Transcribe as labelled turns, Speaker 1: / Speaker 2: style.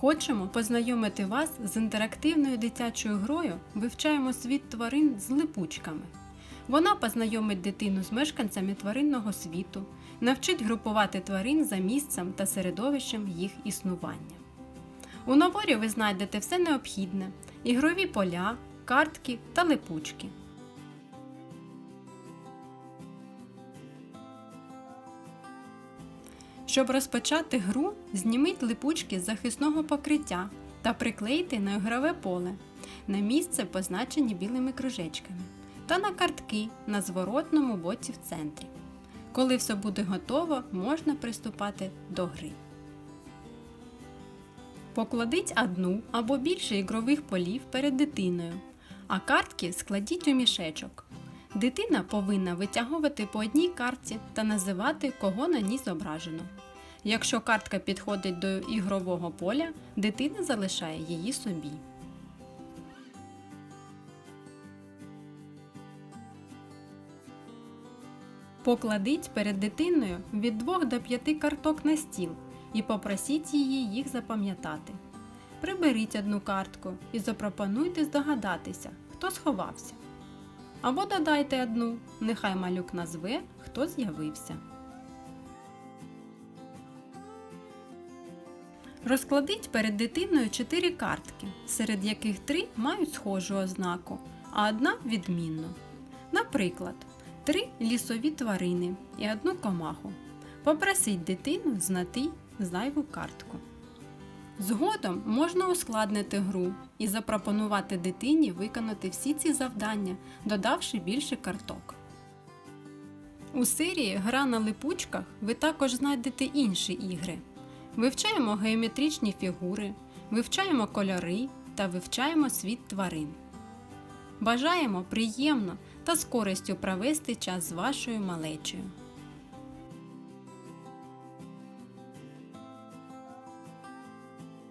Speaker 1: Хочемо познайомити вас з інтерактивною дитячою грою Вивчаємо світ тварин з липучками. Вона познайомить дитину з мешканцями тваринного світу, навчить групувати тварин за місцем та середовищем їх існування. У наборі ви знайдете все необхідне: ігрові поля, картки та липучки. Щоб розпочати гру, зніміть липучки з захисного покриття та приклейте на ігрове поле на місце, позначені білими кружечками, та на картки на зворотному боці в центрі. Коли все буде готово, можна приступати до гри. Покладіть одну або більше ігрових полів перед дитиною, а картки складіть у мішечок. Дитина повинна витягувати по одній картці та називати, кого на ній зображено. Якщо картка підходить до ігрового поля, дитина залишає її собі. Покладіть перед дитиною від 2 до 5 карток на стіл і попросіть її їх запам'ятати. Приберіть одну картку і запропонуйте здогадатися, хто сховався. Або додайте одну, нехай малюк назве, хто з'явився. Розкладіть перед дитиною 4 картки, серед яких 3 мають схожу ознаку, а одна відмінну. Наприклад, 3 лісові тварини і одну комаху. Попросіть дитину знати зайву картку. Згодом можна ускладнити гру і запропонувати дитині виконати всі ці завдання, додавши більше карток. У серії Гра на липучках ви також знайдете інші ігри. Вивчаємо геометричні фігури, вивчаємо кольори та вивчаємо світ тварин. Бажаємо приємно та з користю провести час з вашою малечею.